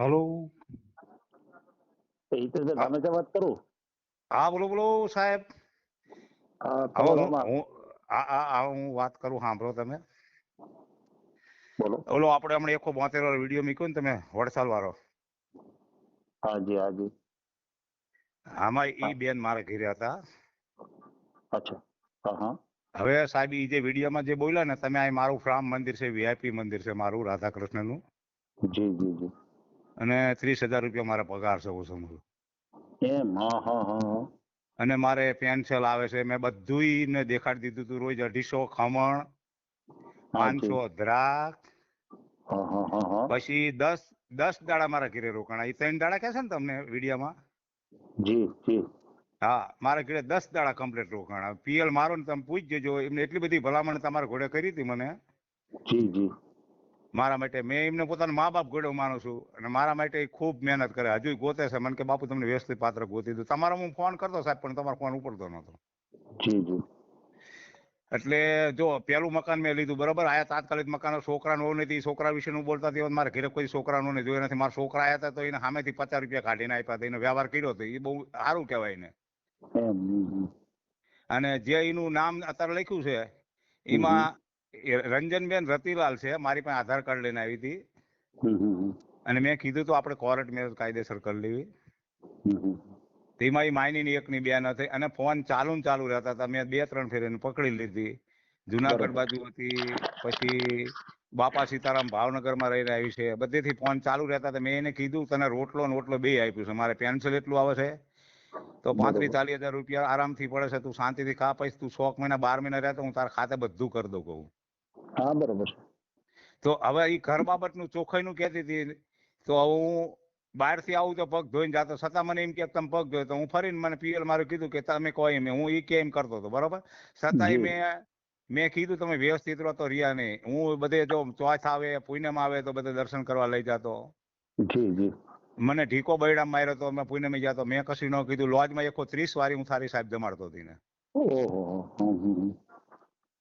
Hello. એ તમે જે વાત કરું. હા બોલો બોલો સાહેબ. હું વાત કરું સાંભળો તમે. બોલો. ઓલો આપણે હમણાં એકસો બોતેર વાળો વીડિયો મૂક્યો ને તમે વડસાલ વાળો. હાજી હાજી. આમાં ઈ બેન મારા ઘરે હતા. અચ્છા. હા હવે સાહેબ ઈ જે વિડીયોમાં જે બોલ્યા ને તમે આ મારું રામ મંદિર છે વીઆઈપી મંદિર છે મારું રાધા કૃષ્ણનું જી જી જી. અને ત્રીસ હજાર રૂપિયા મારા પગાર છે હું સમજુ એમ? હા હા હા અને મારે પેન્સિલ આવે છે. મેં બધું ને દેખાડી દીધું હતું રોજ અઢીસો ખમણ પાંચસો દ્રાક્ષ પછી દસ દસ દાડા મારા ઘરે રોકાણા. એ ત્રણ દાડા કહે છે ને તમને વિડીયામાં? જી જી. હા મારા ઘરે દસ દાડા કમ્પ્લીટ રોકાણા. પીએલ મારો ને તમે પૂછ જજો એમને એટલી બધી ભલામણ તમારા ઘોડે કરી હતી મને. જી જી. મારા માટે મેં એમને પોતાના મા બાપ ઘોડે માનું છું અને મારા માટે ખૂબ મહેનત કરે. હજુ ગોતે છે. મને કે બાપુ તમને વ્યવસ્થિત પાત્ર ગોતી દઉં. તમારો હું ફોન કરતો સાહેબ પણ તમારો ફોન ઉપડતો જી જી. એટલે જો પેલું મકાન મેં લીધું બરાબર? આયા તાત્કાલિક મકાન છોકરા નો નથી છોકરા વિશે હું બોલતા તેવા મારા ઘરે કોઈ છોકરા નો જોયો નથી. મારા છોકરા આવ્યા હતા તો એને સામેથી પચાસ રૂપિયા કાઢીને આપ્યા હતા. એનો વ્યવહાર કર્યો હતો એ બહુ સારું કહેવાય ને એમ હમ, હમ. અને જે એનું નામ અત્યારે લખ્યું છે એમાં રંજનબેન રતિલાલ છે મારી પાસે આધાર કાર્ડ લઈને આવી હતી. અને મેં કીધું તો આપણે કોર્ટ મેરેજ કાયદેસર કરી લેવી. તેમાં એ માયની એકની બેન હતી અને ફોન ચાલુ ને ચાલુ રહેતા હતા. મેં બે ત્રણ ફેર એને પકડી લીધી. જુનાગઢ બાજુ હતી પછી બાપા સીતારામ ભાવનગરમાં રહીને આવી છે. બધેથી ફોન ચાલુ રહેતા હતા. મેં એને કીધું તને રોટલો ને ઓટલો બે આપ્યું છે. મારે પેન્સિલ એટલું આવે છે. તો પાંત્રીસ ચાલીસ હજાર રૂપિયા આરામથી પડે છે. તું શાંતિથી ખા પછી તું સોક મહિના બાર મહિના રહેતો હું તારા ખાતે બધું કરી દઉં કહું. હા બરોબર. તો હવે એ ઘર બાબતનું ચોખ્ખાઈનું કહેતી હતી તો હું બહારથી આવું તો પગ ધોઈને જાતો. છતાં મને એમ કે તમે પગ ધોયો. તો હું ફરીને મને પીએલ મારું કીધું કે તમે કહો એમ. હું એ કે એમ કરતો હતો બરોબર? છતાંય મેં મેં કીધું તમે વ્યવસ્થિત રહો તો રહ્યા નહીં. હું બધે જો ચોથ આવે પૂનમ આવે તો બધે દર્શન કરવા લઈ જતો. મને ઢીકો બૈડા માર્યો તો મેં પૂનમ જતો. મેં કશું ન કીધું. લોજમાં એકો ત્રીસ વારી હું સારી સાહેબ જમાડતો હતી ને.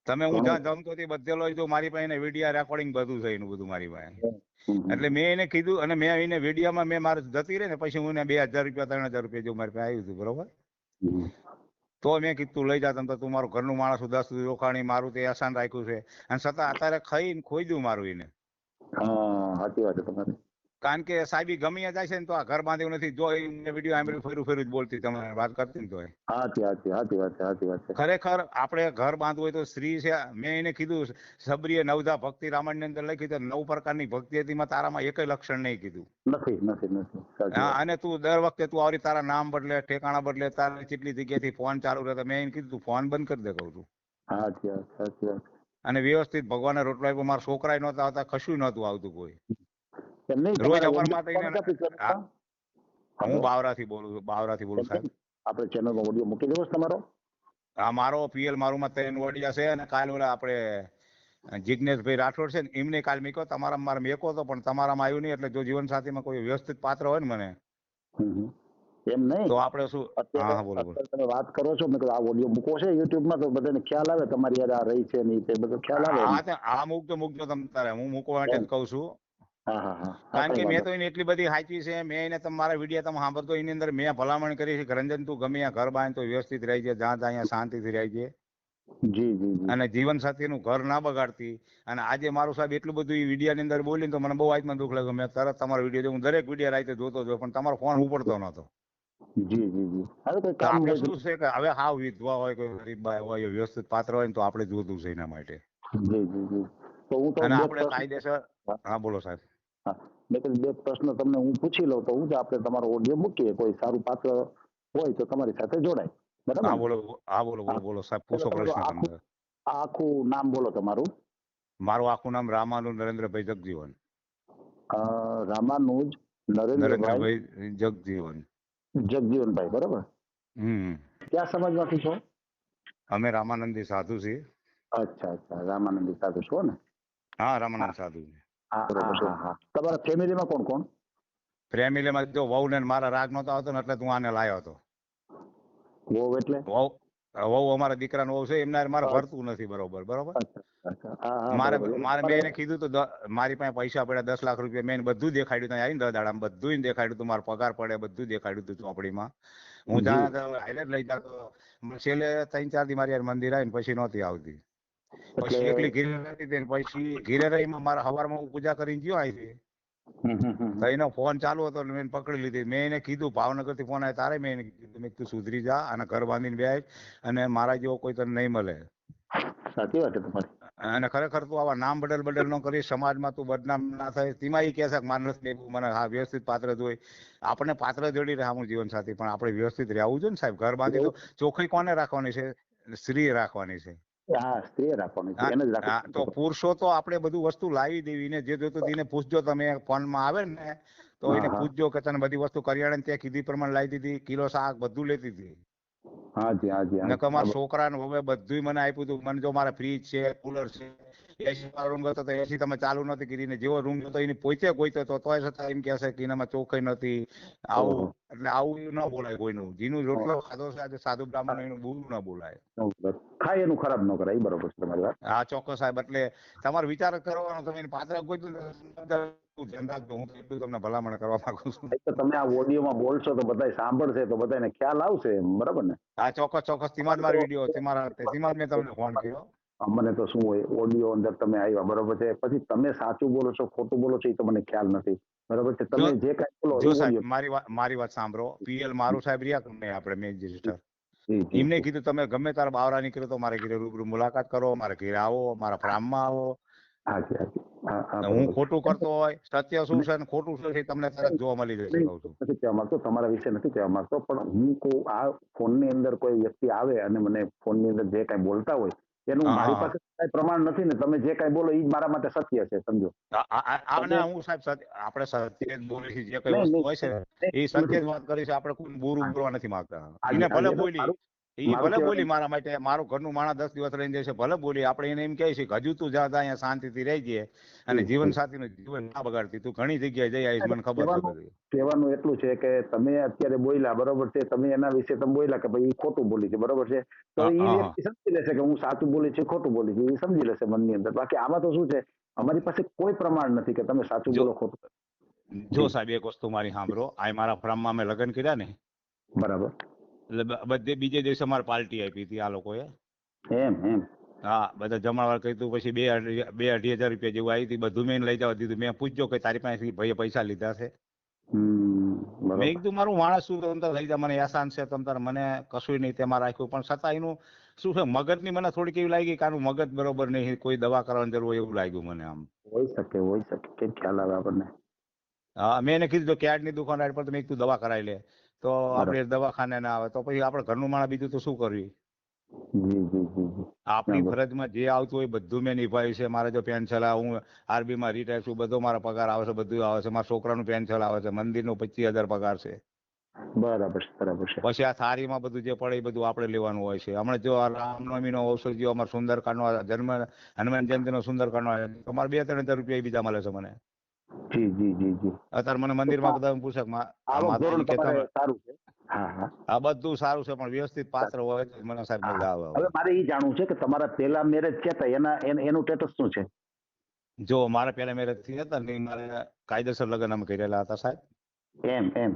તમે હું. જ્યાં જમતો બધેલો બધે તો મારી પાસે વિડીયા રેકોર્ડિંગ બધું છે એનું બધું મારી પાસે. એટલે મેં એને કીધું અને મેં એને વિડીયામાં મેં મારે જતી રહી ને પછી હું એને બે હજાર રૂપિયા ત્રણ હજાર રૂપિયા જો મારી પાસે આવ્યું હતું બરોબર? તો મેં કીધું લઈ જા તમ તો તું મારું ઘરનું માણસ દસ સુધી રોકાણી મારું તે આસાન રાખ્યું છે. અને છતાં અત્યારે ખાઈને ખોઈ દઉં મારું એને. હા સાચી વાત છે તમારી. કારણ કે સાહેબી ગમી જાય છે ને તો આ ઘર બાંધ્યું નથી. જો એને વીડિયો આમ ફેરું ફેરું જ બોલતી તમે વાત કરતી ને તો. સાચી સાચી સાચી વાત છે વાત ખરેખર આપણે ઘર બાંધવું હોય તો સ્ત્રી છે મેં એને કીધું સબરીએ નવધા ભક્તિ રામાયણની અંદર લખી તો નવ પ્રકારની ભક્તિ હતી માં તારામાં એક લક્ષણ નહીં કીધું. નથી નથી નથી હા અને તું દર વખતે તું આવરી તારા નામ બદલે ઠેકાણા બદલે તારે કેટલી જગ્યાએથી ફોન ચાલુ રહેતા મેં એને કીધું તું ફોન બંધ કરી દે કહું છું. સાચી વાત સાચી વાત. અને વ્યવસ્થિત ભગવાન રોટલો આપ્યો મારા છોકરાય નહોતા આવતા કશું નહોતું આવતું કોઈ. એમ નહીં રોજ તમારા અમરમાં ઓડિયો થઈને- કોણ copy કરતા? હું બાવરાથી બોલું છું બાવરાથી બોલું સાહેબ. આપણે ચેનલમાં ઓડિયો મૂકી દેવો તમારો? આ મારો પીએલ મારું માં ત્રણ વડિયા છે અને કાલ ઓલા આપણે જિજ્ઞેશભાઈ રાઠોડ છે ને એમને કાલ મેં તમારા મારે મેકો હતો પણ તમારામાં આવ્યું નહીં એટલે જો જીવન સાથીમાં કોઈ વ્યવસ્થિત પાત્ર હોય ને મને. એમ નહીં? તો આપણે શું હા બોલો બોલો. તમે વાત કરો છો મેં આ ઓડિયો મૂકો છે યુટ્યુબમાં તો બધાને ખ્યાલ આવે તમારી યાર આ રહી છે ને તે બધો ખ્યાલ આવે હા હા મૂકજો મૂકજો તમ તારે હું મૂકવા માટે જ કહું છું. કારણ કે મેં તો એને એટલી બધી હાચવી છે મેં એને તમારા વીડિયો તમે સાંભળતો એની અંદર મેં ભલામણ કરી છે રંજન તું ગમે ત્યાં ઘર બાંધ તો વ્યવસ્થિત રહી જાય ત્યાં શાંતિથી રહી છે જી જી અને જીવન સાથીનું ઘર ના બગાડતી. અને આજે મારું સાહેબ એટલું બધું વિડીયોની અંદર બોલીને તો મને બહુ આત્મા દુઃખ લાગ્યું. મેં તરત તમારો વીડિયો હું દરેક વીડિયો રાતે જોતો જો પણ તમારો ફોન ઉપડતો નતો જી જી જી. હવે કામ આપણે શું છે કે હવે હા વિધવા હોય કોઈ ગરીબ હોય વ્યવસ્થિત પાત્ર હોય તો આપણે જોતું છે એના માટે. જી જી જી. તો હું તો આપણે કાયદેસર હા બોલો સાહેબ. મેં કીધું બે પ્રશ્ન તમને હું પૂછી લઉં તો હું જ આપણે તમારો ઓડિયો મૂકીએ. કોઈ સારું પાત્ર હોય તો તમારી સાથે જોડાય. બરાબર? બોલો હા બોલો બોલો બોલો સાહેબ પૂછો પ્રશ્ન તમને. આખું નામ બોલો તમારું. મારું આખું નામ રામાનુજ નરેન્દ્રભાઈ જગજીવન. રામાનુજ નરેન્દ્રભાઈ જગજીવન. જગજીવનભાઈ બરાબર? હમ. ક્યાં સમાજમાંથી છો? અમે રામાનંદી સાધુ છીએ. અચ્છા અચ્છા રામાનંદી સાધુ છો ને? હા રામાનંદ સાધુ છે તમારા ફેમિલીમાં કોણ કોણ? ફેમિલીમાં જો વહુ ને મારા રાગ નતો આવતો ને એટલે તું આને લાયો હતો. વહુ એટલે? વહુ વહુ અમારા દીકરાનો વહુ છે એમના મારે ભરતું નથી બરોબર બરોબર? મારે મારે મેં એને કીધું તો મારી પાસે પૈસા પડ્યા દસ લાખ રૂપિયા મેં બધું દેખાડ્યું ત્યાં આવીને દાડામાં બધું દેખાડ્યું તું મારો પગાર પડે બધું દેખાડ્યું તું ચોપડીમાં. હું. ત્યાં તો લઈ જતો છેલ્લે ત્રણ ચાર દી મારી હારે મંદિર આવીને પછી નહોતી આવતી. પછી એકલી ઘીરે હતી પછી ઘીરે રહીમાં મારા હવારમાં હું પૂજા કરીને ગયો અહીંથી એનો ફોન ચાલુ હતો એટલે મેં પકડી લીધી. મેં એને કીધું ભાવનગરથી ફોન આવ્યો તારે? મેં એને કીધું મેં તું સુધરી જા અને ઘર બાંધીને બેસ અને મારા જેવો કોઈ તને નહીં મળે. સાચી વાત છે તમારી. અને ખરેખર તું આવા નામ બદલ બદલ ન કરી સમાજમાં તું બદનામ ના થાય. તેમાં એ કહે છે કે મારે નથી મને હા વ્યવસ્થિત પાત્ર જોઈ. આપણે પાત્ર જોડી રહ્યા હું જીવન સાથી પણ આપણે વ્યવસ્થિત રહેવું જોઈએ ને સાહેબ. ઘર બાંધી તો ચોખ્ખી કોને રાખવાની છે? સ્ત્રી રાખવાની છે. હા સ્ત્રી રાખવાની છે એને જ રાખવાની તો પુરુષો તો આપણે બધું વસ્તુ લાવી દેવી ને જે જોતું હતું પૂછજો તમે ફોનમાં આવે ને તો એને. પૂછજો કે તને બધી વસ્તુ કરિયાણા ત્યાં કીધી પ્રમાણે લાવી દીધી કિલો શાક બધું લેતી હતી. હાજી હાજી નકર મારા છોકરાને હવે બધુંય મને આપ્યું હતું મને જો મારા ફ્રીજ છે કુલર છે એસી વાળો રૂમ હતો તો એસી તમે ચાલુ નથી કરી ને જેવો રૂમ હતો એને પોતે ગોઈતો તો તોય છતાં એમ કહેશે કે એનામાં ચોખ્ખાઈ નથી. આવું એટલે આવું ન બોલાય કોઈનું. જીનું રોટલો ખાધો છે આજે સાધુ બ્રાહ્મણ એનું બુરું ન બોલાય. ખાય એનું ખરાબ ન કરાય બરોબર છે તમારી વાત. હા ચોક્કસ સાહેબ એટલે તમારે વિચાર કરવાનો તમે એને પાત્ર કોઈ ધ્યાન રાખજો. હું એટલું તમને ભલામણ કરવા માંગુ છું. તમે આ ઓડિયોમાં બોલશો તો બધા સાંભળશે તો બધાને ખ્યાલ આવશે બરાબર ને? હા ચોક્કસ ચોક્કસ. તેમાં જ મારો વીડિયો તેમાં તેમાં મેં તમને ફોન કર્યો. મને તો શું હોય ઓડિયો અંદર તમે આવ્યા બરોબર છે? પછી તમે સાચું બોલો છો ખોટું બોલો છો એ તો મને ખ્યાલ નથી. બરોબર છે? તમે જે કઈ બોલો જો સાહેબ મારી વાત મારી વાત સાંભળો. પીએલ મારું સાહેબ રહ્યા તમને આપણે જી, જી. એમને કીધું તમે ગમે તારે બાવરા નીકળો તો મારે ઘરે રૂબરૂ મુલાકાત કરો મારે ઘરે આવો મારા ફાર્મમાં આવો. હા ખોટું કરતો હોય સત્ય શું છે ખોટું શું છે તમને તરત જોવા મળી જશે કહું છું. નથી કહેવા માંગતો તમારા વિશે નથી કહેવા માંગતો પણ હું કહું આ ફોનની અંદર કોઈ વ્યક્તિ આવે અને મને ફોનની અંદર જે કાંઈ બોલતા હોય એનું મારી પાસે કઈ પ્રમાણ નથી ને તમે જે કઈ બોલો એ મારા માટે સત્ય છે સમજો. આને હું સાહેબ આપણે સત્ય જ બોલી છીએ જે કઈ વસ્તુ હોય છે એ સત્ય જ વાત કરી છે આપણે કોઈ બુરું બોલવા નથી માંગતા. એને ભલે બોલી એ ભલે બોલી મારા માટે મારું ઘરનું માણસ દસ દિવસ રહીને જશે ભલે બોલી. આપણે એને એમ કહે છે હજુ તું જા અહીંયા શાંતિથી રહી જઈએ અને જીવન. સાથીનું જીવન ના બગાડતી. તું ઘણી જગ્યાએ જઈ આવીશ મને ખબર છે કહેવાનું- એટલું છે કે તમે અત્યારે બોલ્યા બરોબર છે? તમે એના વિશે તમે બોલ્યા કે ભાઈ ખોટું બોલી છે બરોબર છે? તો એ વ્યક્તિ સમજી લેશે કે હું સાચું બોલી છું ખોટું બોલી છું એ સમજી લેશે મનની અંદર. બાકી આમાં તો શું છે? અમારી પાસે કોઈ પ્રમાણ નથી કે તમે સાચું બોલો ખોટું જો સાહેબ એક વસ્તુ મારી સાંભળો. આ મારા ફ્રામમાં અમે લગ્ન કર્યા ને. બરાબર. એટલે બધે બીજે દિવસે અમારે પાર્ટી આપી હતી આ લોકોએ. એમ એમ. હા બધા જમણવાર કર્યું પછી બે બે અઢી હજાર રૂપિયા જેવું આવી હતી બધું મેં લઈ જવા દીધું. મેં પૂછજો કે તારી પાસેથી ભાઈએ પૈસા લીધા છે? મેં કીધું મારું માણસ શું તમ લઈ જા મને એહસાન છે તમ તાર મને કશું નહીં તેમાં રાખ્યું. પણ છતાં એનું શું છે મગજની મને થોડીક એવી લાગી કે આનું મગજ બરોબર નહીં કોઈ દવા કરવાની જરૂર હોય એવું લાગ્યું મને આમ. હોઈ શકે હોઈ શકે કેમ ખ્યાલ આવે આપણને? હા મેં એને કીધું કેડની દુકાન આડ પર તમે એક કીધું દવા કરાવી લે. તો આપણે દવાખાને ના આવે. તો પછી આપણે ઘરનું માણસ બીજું તો શું કરવી આપણી. ફરજમાં જે આવતું હોય બધું મેં નિભાવ્યું છે. મારે જો પેન્શન આવે હું આરબી માં રિટાયર છું બધો મારો પગાર આવે છે બધું આવે છે. મારા છોકરાનું પેન્શન આવે છે. મંદિરનો પચીસ હજાર પગાર છે. બરાબર છે બરાબર છે. પછી આ થાળીમાં બધું જે પડે એ બધું આપણે લેવાનું હોય છે. હમણાં જો આ રામનવમીનો જો અમારો સુંદરકાંડનો જન્મ હનુમાન જયંતિનો સુંદરકાંડનો આવે તો અમારે બે ત્રણ હજાર રૂપિયા એ બીજા મળે છે મને. જી જી જી જી. અત્યારે મને મંદિરમાં બધા એમ પૂછે કે સારું છે. હા હા. આ બધું સારું છે પણ વ્યવસ્થિત પાત્ર હોય તો મને સાહેબ મજા આવે હવે. મારે એ જાણવું છે કે તમારા પેલા મેરેજ છે તો એના એનું સ્ટેટસ શું છે? જો મારા પહેલા મેરેજ થયા હતા ને મારે કાયદેસર લગ્ન અમે કરેલા હતા સાહેબ. એમ એમ.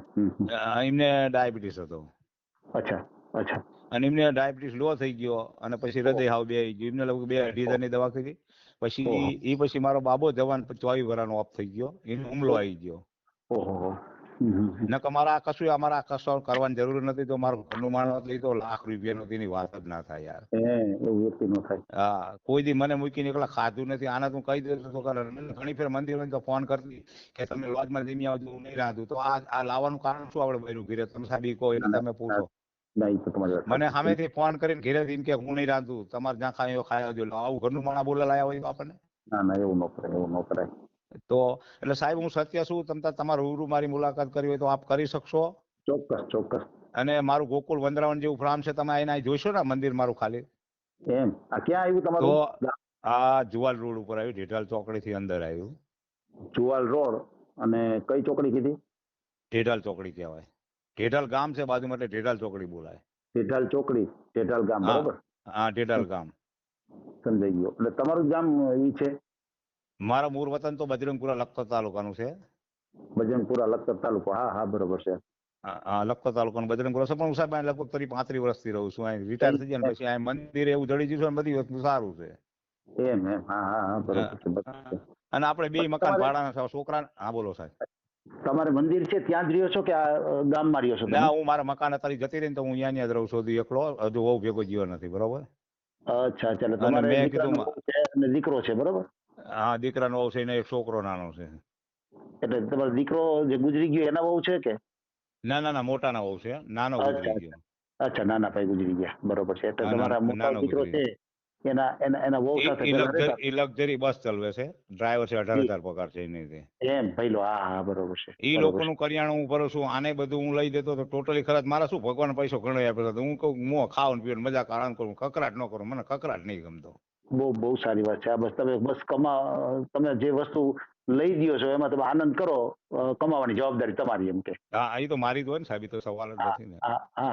એમને ડાયાબિટીસ હતો. અચ્છા અચ્છા. અને એમને ડાયાબિટીસ લો થઈ ગયો અને પછી હૃદય હાવ બે ગયું. એમને લગભગ બે અઢી હજારની દવા કરી પછી એ પછી મારો બાબો જવાન ચોવીસ વર્ષનો ઓફ થઈ ગયો. એનો હુમલો આવી ગયો. ઓહો. નકર મારા આ કશું અમારા કશું કરવાની જરૂર નથી. તો મારું ઘરનું માણસ લઈ તો લાખ રૂપિયાનો તેની વાત જ ના થાય યાર. હે નો કોઈ દી મને મૂકીને એકલા ખાધું નથી. આને તું કહી દેતો તો ઘણી ફેર મંદિર તો ફોન કરતી કે તમે લોજમાં જમી આવજો હું નહીં રાંધું. તો આ આ લાવવાનું કારણ શું આપણે બન્યું ઘીરે? તમે સાહેબ કહો એટલે તમે પૂછો. તો તમારી મને સામેથી ફોન કરીને ઘેરે એમ કે હું નહીં રાંધું તમારે જ્યાં ખાય ખાય જો આવું ઘરનું માણા બોલે લાયા હોય આપણને? ના ના એવું ન કરાય એવું ન તો એટલે સાહેબ હું સત્ય છું તમ તમારે રૂબરૂ મારી મુલાકાત કરી હોય તો આપ કરી શકશો? ચોક્કસ ચોક્કસ. અને મારું ગોકુળ વંદરાવન જેવું ફાર્મ છે તમે આઈને જોશો ને મંદિર મારું ખાલી? એમ? આ ક્યાં આવ્યું તો આ જુવાલ રોડ ઉપર આવ્યું ઢેઢાલ ચોકડી થી અંદર આવ્યું. જુવાલ રોડ અને કઈ ચોકડી કીધી? ઢેઢાલ ચોકડી કહેવાય. ઢેઢાલ ગામ છે બાજુમાં એટલે ઢેઢાલ ચોકડી બોલાય. જેઠાલ ચોકડી જેઠાલ ગામ. બરોબર? હા ઢેડાલ ગામ. સમજાઈ ગયો. એટલે તમારું ગામ ઈ છે? મારા મૂળ વતન તો બજરંગપુરા લખતર તાલુકાનું છે. બજરંગપુરા લખતર તાલુકો. હા હા બરોબર છે. હા, લખતર તાલુકાનું બજરંગપુરા છે. પણ હું સાહેબ લગભગ તરી પાંત્રીસ વર્ષથી રહું છું. અહીં રિટાયર થઈ ગયા પછી અહીં મંદિર એવું જડી ગયું છે બધી વસ્તુ સારું છે. એમ એમ. હા હા બરોબર છે અને આપણે બે મકાન ભાડાના છે. છોકરા હા બોલો સાહેબ. તમારે મંદિર છે ત્યાં જ રહ્યો છો કે આ ગામમાં રહ્યો છો ના હું મારા મકાન અત્યારે જતી રહી તો હું અહીંયા ને જ રહું છું એકલો. હજુ બહુ ભેગો જીવન નથી બરોબર? અચ્છા એટલે તમારે કીધું દીકરો છે બરોબર? હા દીકરાનો વહુ છે ને એક છોકરો નાનો છે. એટલે તમારો દીકરો જે ગુજરી ગયો એના વહુ છે કે? ના ના ના મોટાના વહુ છે નાનો ગુજરી ગયો. અચ્છા નાના ભાઈ ગુજરી ગયા બરોબર છે. એટલે તમારા મોટા દીકરો છે એના એના એના વહુ સાથે રહેતા લક્ઝરી બસ ચલવે છે. ડ્રાઈવર છે અઢાર હજાર પગાર છે એની રીતે. એમ પહેલો હા હા બરોબર છે એ લોકોનું કરિયાણું હું ભરું છું આને બધું હું લઈ દેતો તો ટોટલી ખરાબ મારા શું ભગવાન પૈસો ઘણો આપ્યો હતો હું કહું મો ખાવ પીવું મજા આરામ કરું કકરાટ ન કરું મને કકરાટ નહીં ગમતો. બહુ બહુ સારી વાત છે. આ બસ તમે બસ કમા તમે જે વસ્તુ લઈ ગયો છો એમાં તમે આનંદ કરો કમાવાની જવાબદારી તમારી એમ કે. હા એ તો મારી જ ને સાહેબ તો સવાલ જ નથી ને.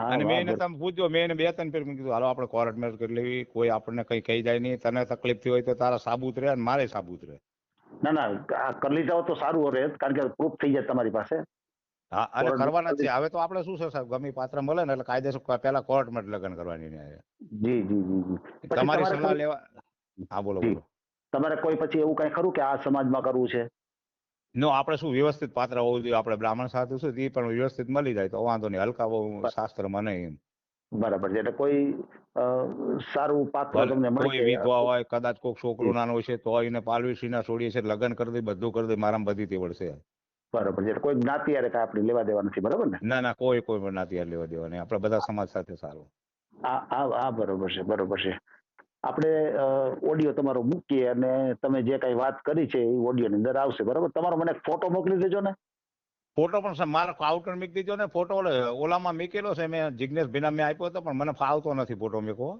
અને મેં એને તમે પૂછજો મેં એને બે ત્રણ ફેર કીધું હાલો આપણે કોર્ટ મેરેજ કરી લેવી કોઈ આપણને કઈ કહી જાય નહીં તને તકલીફ થઈ હોય તો તારા સાબુત રહે અને મારે સાબુત રહે. ના ના આ કરી લીધા તો સારું રહે કારણ કે પ્રૂફ થઈ જાય તમારી પાસે. હા અને કરવાના છે. હવે તો આપણે શું છે સાહેબ ગમે પાત્ર મળે ને એટલે કાયદેસર પેલા કોર્ટમાં લગ્ન કરવાની જી જી જી તમારે સલાહ લેવા હા બોલો બોલો. તમારે કોઈ પછી એવું કઈ ખરું કે આ સમાજમાં કરવું છે? નો આપણે શું વ્યવસ્થિત પાત્ર હોવું જોઈએ? આપણે બ્રાહ્મણ સાથે શું એ પણ વ્યવસ્થિત મળી જાય તો વાંધો નહીં હલકા બહુ શાસ્ત્રમાં નહીં બરાબર છે એટલે કોઈ સારું પાત્ર તમને મળી કોઈ વિધવા હોય કદાચ કોઈક છોકરો નાનો હોય છે તો એને ના છોડીએ છે લગ્ન કરી દે બધું કરી દે મારા બધી તેવડ છે બરાબર છે કોઈ જ્ઞાતિ હારે કાંઈ આપણે લેવા દેવા નથી બરાબર ને? ના ના કોઈ કોઈ પણ જ્ઞાતિ લેવા દેવા નહીં આપણે બધા સમાજ સાથે સારું. આ આ બરોબર છે બરોબર છે. આપણે ઓડિયો તમારો મૂકીએ અને તમે જે કઈ વાત કરી છે એ ઓડિયો ની અંદર આવશે બરાબર તમારો મને ફોટો મોકલી દેજો ને ફોટો પણ મારો આઉટર મૂકી દીધો ને ફોટો ઓલામાં મૂકેલો છે મેં જિગ્નેશ ભીના મેં આપ્યો હતો પણ મને ફાવતો નથી ફોટો મૂકવો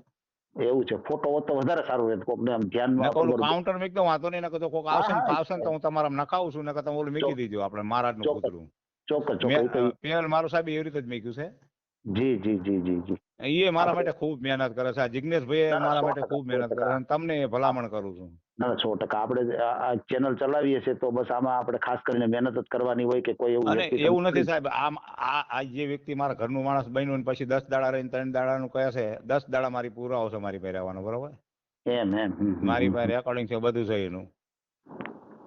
એવું છે ફોટો હોત તો વધારે સારું રહેત કોક ને આમ ધ્યાનમાં. કાઉન્ટર મૂકી દઉં વાંધો નહીં નકર તો કોક આવશે ને. ફાવશે ને તો હું તમારા નખાવું છું નકર તમે ઓલું મૂકી દીજો આપણે મહારાજનું. પૂતળું ચોક્કસ ચોક્કસ તો- પેલ મારું સાહેબ એવી રીતે જ મૂક્યું છે જી જી જી જી જી એ મારા માટે ખૂબ મહેનત કરે છે. આ ના, મારા માટે ખૂબ મહેનત કરે છે તમને ભલામણ કરું છું. ના સો ટકા. આપણે આ- ચેનલ ચલાવીએ છીએ તો બસ આમાં આપણે ખાસ કરીને મહેનત જ કરવાની હોય કે કોઈ એવું એવું નથી સાહેબ. આમ આ આ જે વ્યક્તિ મારા ઘરનું માણસ બન્યું ને પછી દસ દાડા રહીને ત્રણ દાડાનું કહે છે દસ દાડા મારી પૂરા આવશે મારી પાસે રહેવાનું. બરોબર? એમ એમ મારી પાસે રેકોર્ડિંગ છે બધું છે એનું.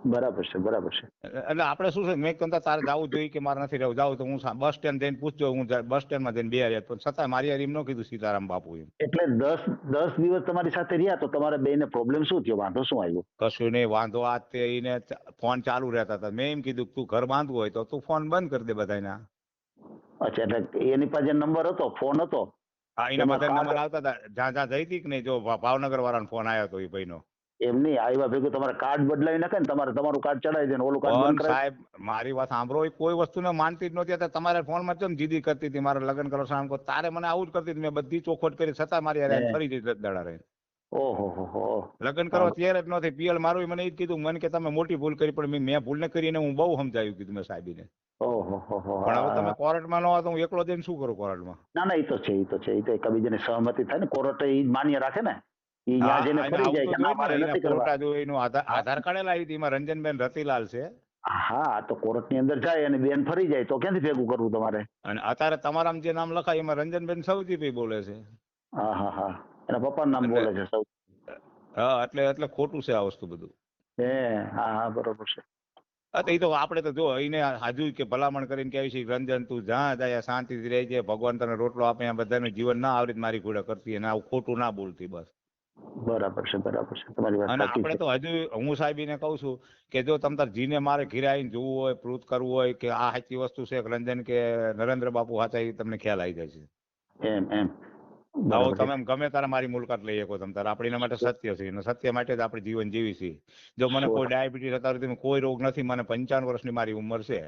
બરાબર છે બરાબર છે. એટલે આપણે શું છે મેં કહેતા તારે જવું જોઈએ કે મારે નથી રહેવું. જાવું તો હું બસ સ્ટેન્ડ જઈને પૂછજો હું બસ સ્ટેન્ડમાં જઈને બે રહ્યા. પણ છતાં મારી હારી એમ ન કીધું સીતારામ બાપુ એમ. એટલે દસ દસ દિવસ તમારી સાથે રહ્યા તો તમારે બેને પ્રોબ્લેમ શું થયો? વાંધો શું આવ્યો? કશું નહીં વાંધો આ તે એને ફોન ચાલુ રહેતા હતા. મેં એમ કીધું તું ઘર બાંધવું હોય તો તું ફોન બંધ કરી દે બધાના અચ્છા એટલે એની પાસે નંબર હતો ફોન હતો? હા એના માટે બધા નંબર આવતા હતા. જ્યાં જ્યાં જઈ હતી કે નહીં જો ભાવનગર વાળાનો ફોન આવ્યો હતો એ ભાઈનો. એમ નહીં આવ્યા ભેગું તમારે કાર્ડ બદલાવી નાખે ને તમારે તમારું કાર્ડ ચડાવી દે ને ઓલું કાર્ડ બંધ કરાવી સાહેબ મારી વાત સાંભળો એ કોઈ વસ્તુને માનતી જ નહોતી અત્યારે ફોનમાં કેમ જીદી કરતી હતી? મારે લગ્ન કરો આમ તારે મને આવું જ કરતી હતી મેં બધી ચોખવટ કરી છતાં મારી યાર ફરી જઈ દાડા રહી. ઓહો હો લગ્ન કરો ત્યારે જ નથી પિયલ મારું મને એ જ કીધું મને કે તમે મોટી ભૂલ કરી પણ મેં- મેં ભૂલ ન કરીને હું બહુ સમજાવ્યું કીધું મેં સાહેબીને. પણ હવે તમે કોર્ટમાં ન હોય તો હું એકલો જઈને શું કરું કોર્ટમાં? ના ના એ તો છે એ તો છે એ તો એકબીજાની સહમતી થાય ને કોર્ટ એ જ માન્ય રાખે ને. હા, ત્યાં જઈને અને ફરી આવું જાય તો કે ના જોઈએ મારે ને, નથી એના કરવા. ફોટા જોઈએ, એનું આધાર આધાર કાર્ડ લાવી હતી. એમાં રંજનબેન રતિલાલ છે. હા તો કોર્ટની અંદર જાય અને બેન ફરી જાય. તો ક્યાંથી ભેગું કરવું તમારે? અને અત્યારે તમારામાં જે નામ લખાય એમાં રંજનબેન સૌથી બોલે છે. હા હા હા. એના પપ્પાનું નામ એટલે- બોલે છે સૌ. હા એટલે એટલે ખોટું છે આ વસ્તુ બધું. હે હા હા બરોબર છે. એ તો આપણે તો જો એને હાજુ કે ભલામણ કરીને કહે છે રંજન તું જ્યાં જાય શાંતિથી રહી છે ભગવાન તને રોટલો આપે બધાનું જીવન ના આવડી મારી ઘોડા કરતી. અને આવું ખોટું ના બોલતી બસ. બરાબર છે બરાબર છે. તમારી વાત અને આપણે તો હજુ હું સાહેબીને કહું છું કે જો તમ તાર જીને મારે ઘીરે આવીને જોવું હોય પ્રૂફ કરવું હોય કે આ સાચી વસ્તુ છે રંજન કે નરેન્દ્ર બાપુ સાચા એ તમને ખ્યાલ આવી જાય છે એમ. એમ આવો તમે ગમે તારે મારી મુલાકાત લઈ શકો તમે તારે. આપણે એના માટે સત્ય છે. અને સત્ય માટે જ આપણે જીવન જીવી છીએ જો મને કોઈ ડાયાબિટીસ અત્યારે કોઈ રોગ નથી મને પંચાવન વર્ષની મારી ઉંમર છે.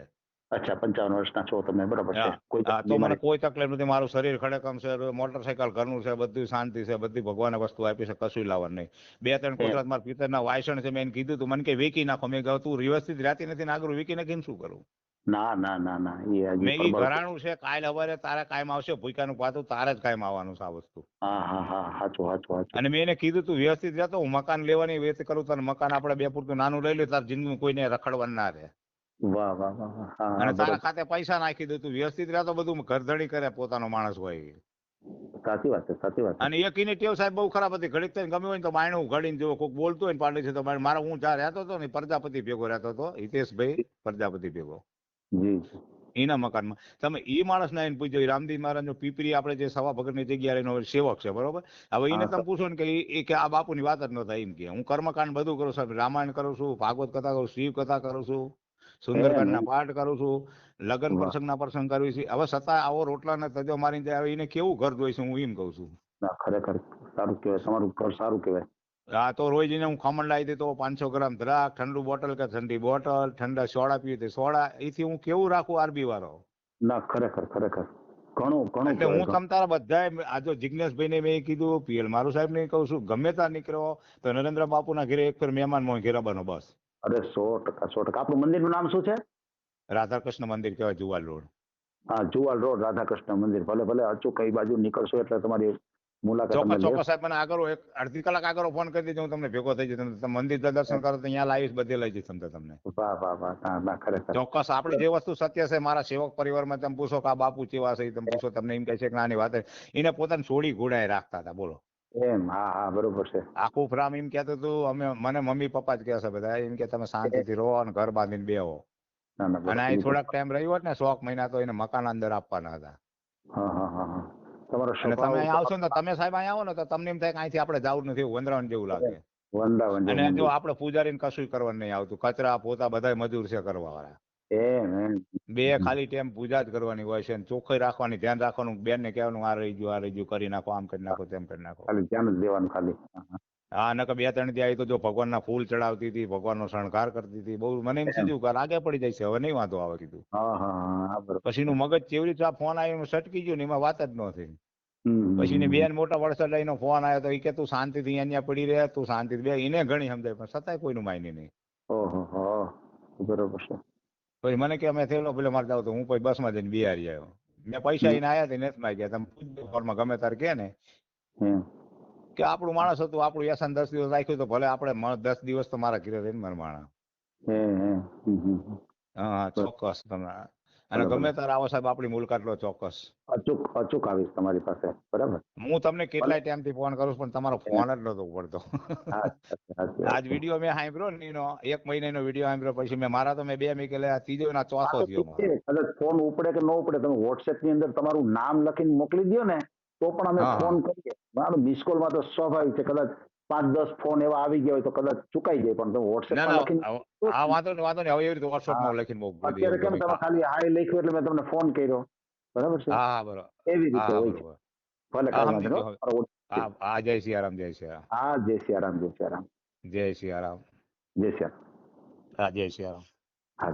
અચ્છા પંચાવન વર્ષના છો તમે બરાબર છે. કોઈ તો મને કોઈ તકલીફ નથી. મારું શરીર ખડકમ છે મોટરસાયકલ ઘરનું છે બધું શાંતિ છે બધી ભગવાને વસ્તુ આપી છે કશું લાવવાનું નહીં. બે ત્રણ કોતરાત મારા પિતરના વાયસણ છે મેં કીધું તું. મને કે વેકી નાખો. મેં કહ્યું તું વ્યવસ્થિત રહેતી નથી નાગરું વેકી નાખીને શું કરું? ના ના ના ના. એ મેં ઈ ઘરાણું છે કાલ હવારે તારા કાયમ આવશે ભૂકાનું પાતું તારે જ કાયમ આવવાનું છે આ વસ્તુ. હા હા હા. સાચું સાચું સાચું અને મેં એને કીધું તું વ્યવસ્થિત રહેતો હું મકાન લેવાની વેત કરું તને મકાન આપણે બે પૂરતું નાનું લઈ લે તાર જિંદગી કોઈને રખડવાનું ના રહે. વાહ વાહ વાહ વાહ. હા હા અને તારા બરોબર. ખાતે પૈસા નાખી દે તું વ્યવસ્થિત રહેતો બધું ઘરધણી કરે પોતાનો માણસ હોય ઈ. સાચી વાત છે સાચી વાત છે. અને એકીની ટેવ સાહેબ બહુ ખરાબ હતી ઘડીક થઈને ગમ્યું હોય ને તો બાયણું ઘડીને જો કોઈક બોલતું હોય ને પાડે છે તો મારા હું જ્યાં રહેતો હતો ને પ્રજાપતિ ભેગો રહેતો હતો હિતેશભાઈ પ્રજાપતિ ભેગો. જી. એના મકાનમાં. તમે ઈ માણસને આવીને પૂછજો રામજી મહારાજનો પીપરી આપણે જે સવા ભગતની જગ્યાએ એનો સેવક છે બરોબર? હવે એને તમે પૂછો ને કે એ ઈ કે આ બાપુની વાત જ ન થાય એમ કે. હું કર્મકાંડ બધું કરું છું રામાયણ કરું છું ભાગવત કથા કરું શિવ કથા કરું છું. સુંદરકાંડના પાઠ કરું છું લગ્ન. પ્રસંગના પ્રસંગ કરું છું. હવે છતાં આવો રોટલાને તજો મારીને આવે એને કેવું ઘર જોઈશે હું એમ કહું છું. ખરેખર સારું કહેવાય તમારું ઘર સારું કહેવાય. હા તો રોજ એને હું ખમણ લાવી દેતો પાંચસો ગ્રામ દ્રાક્ષ ઠંડુ બોટલ કે ઠંડી બોટલ ઠંડા સોડા પીવી તે સોડા એથી હું કેવું રાખું આરબી વાળો? ના ખરેખર ખરેખર. ઘણું ઘણું એટલે હું. તમ તારા બધા આ જો જિજ્ઞેશભાઈ ને મેં કીધું પીએલ મારું સાહેબ ને કહું છું ગમે ત્યાં નીકળ્યો તો નરેન્દ્ર બાપુના ઘરે એક ફેર મહેમાન મોય ઘેરા બનો બસ. અરે સો ટકા સો ટકા. આપણું મંદિરનું નામ શું છે? રાધાકૃષ્ણ મંદિર કહેવાય જુવાલ રોડ. હા જુવાલ રોડ રાધાકૃષ્ણ મંદિર. ભલે ભલે અચૂક કઈ બાજુ નીકળશો એટલે તમારી મુલાકાત ચોક્કસ ચોક્કસ સાહેબ મને આગળ એક અડધી કલાક આગળ ફોન કરી દેજો હું તમને ભેગો થઈ જતો તમે મંદિર દર્શન કરો તો અહીંયા લાવીશ બધે લઈ જઈશ તમને તમને. વાહ વાહ વાહ. ના ના ખરેખર. ચોક્કસ આપણી જે વસ્તુ સત્ય છે મારા સેવક પરિવારમાં તમે પૂછો કે આ બાપુ કેવા છે તમે પૂછો તમને એમ કહે છે કે નાની વાત એને પોતાની છોડી ઘોડાએ રાખતા હતા બોલો. એમ હા હા બરોબર છે. આખું ફ્રામ એમ કેતો તું અમે મને મમ્મી પપ્પા જ કહે છે બધા એમ કે તમે શાંતિથી રહો અને ઘર બાંધીને બેહો. અને અહીં થોડાક ટાઈમ રહ્યો હોત ને સોક મહિના તો એને મકાન અંદર આપવાના હતા. હા હા હા હા. તમારો અને તમે આવશો ને તમે સાહેબ અહીંયા આવો ને તો તમને એમ થાય કે અહીંથી આપણે જવું નથી વંદરાવન જેવું લાગે. વંદાવન અને જો. આપણે પૂજારીને કશું કરવાનું નહીં આવતું. કચરા પોતા બધા મજૂર છે કરવા વાળા એમ એમ. બે ખાલી ટાઈમ પૂજા જ કરવાની હોય છે અને ચોખ્ખાઈ રાખવાની ધ્યાન રાખવાનું બેન ને કહેવાનું આ રહી ગયું આ રહી ગયું કરી નાખો આમ કરી નાખો તેમ કરી નાખો. ખાલી ધ્યાન જ દેવાનું ખાલી. હા, નકર બે ત્રણ આવી તો જો ભગવાનના ફૂલ ચડાવતી હતી ભગવાનનો શણગાર કરતી હતી બહુ મને એમ સીધું કે આગે પડી જાય છે હવે નહીં વાંધો આવે કીધું. પછી નું મગજ ચેવડી આ ફોન આવ્યો સટકી ગયું ને એમાં વાત જ ન થઈ. પછી ને બેન મોટા વરસાદ લઈને ફોન આવ્યો તો એ કે તું શાંતિથી અહીંયા પડી રહે તું શાંતિથી બે. એને ઘણી સમજાય પણ છતાંય કોઈનું માયને નહીં. ઓહો બરોબર છે. પછી મને કે અમે થયેલો પેલો મારે જાવ તો હું પછી બસમાં જઈને બિહારી આવ્યો. મેં પૈસા એને આયા તે નથી માગ્યા. તમે પૂછજો ફોનમાં ગમે તારે કે ને. કે આપણું માણસ હતું આપણું વ્યસન દસ દિવસ રાખ્યું તો ભલે આપણે દસ દિવસ તો મારા ઘીરે રહીને મારા હા ચોક્કસ. તમે અને ગમે તારે આવો સાહેબ આપણી મુલાકાત લો ચોક્કસ. અચૂક અચૂક આવીશ તમારી પાસે. બરાબર. હું તમને કેટલાય ટાઈમથી ફોન કરું છું પણ તમારો ફોન જ નતો પડતો આજ. વીડિયો મેં સાંભળ્યો ને એનો એક મહિનાનો વીડિયો સાંભળ્યો પછી મેં મારા તો મેં બે મેં કે આ ત્રીજો ના ચોથો થયો કદાચ ફોન ઉપડે કે ન ઉપડે તમે વોટ્સએપની અંદર તમારું નામ લખીને મોકલી દો ને તો પણ અમે ફોન કરીએ. મારો મિસ કોલમાં તો સ્વાભાવિક છે કદાચ પાંચ દસ ફોન એવા આવી ગયા હોય તો કદાચ ચુકાઈ જાય પણ તમે વોટ્સએપ લખીને વાંધો નહીં હવે એવી રીતે લખીને મોકલી અત્યારે કેમ તમે ખાલી હાય લખ્યું એટલે મેં તમને ફોન કર્યો. બરાબર છે? હા એવી રીતે હોય છે. ભલે કાંઈ વાંધો. હા. હા જય સિયારામ જય સિયારામ હા જય સિયારામ જય સિયારામ જય સિયારામ જય સિયારામ હા જય સિયારામ હા.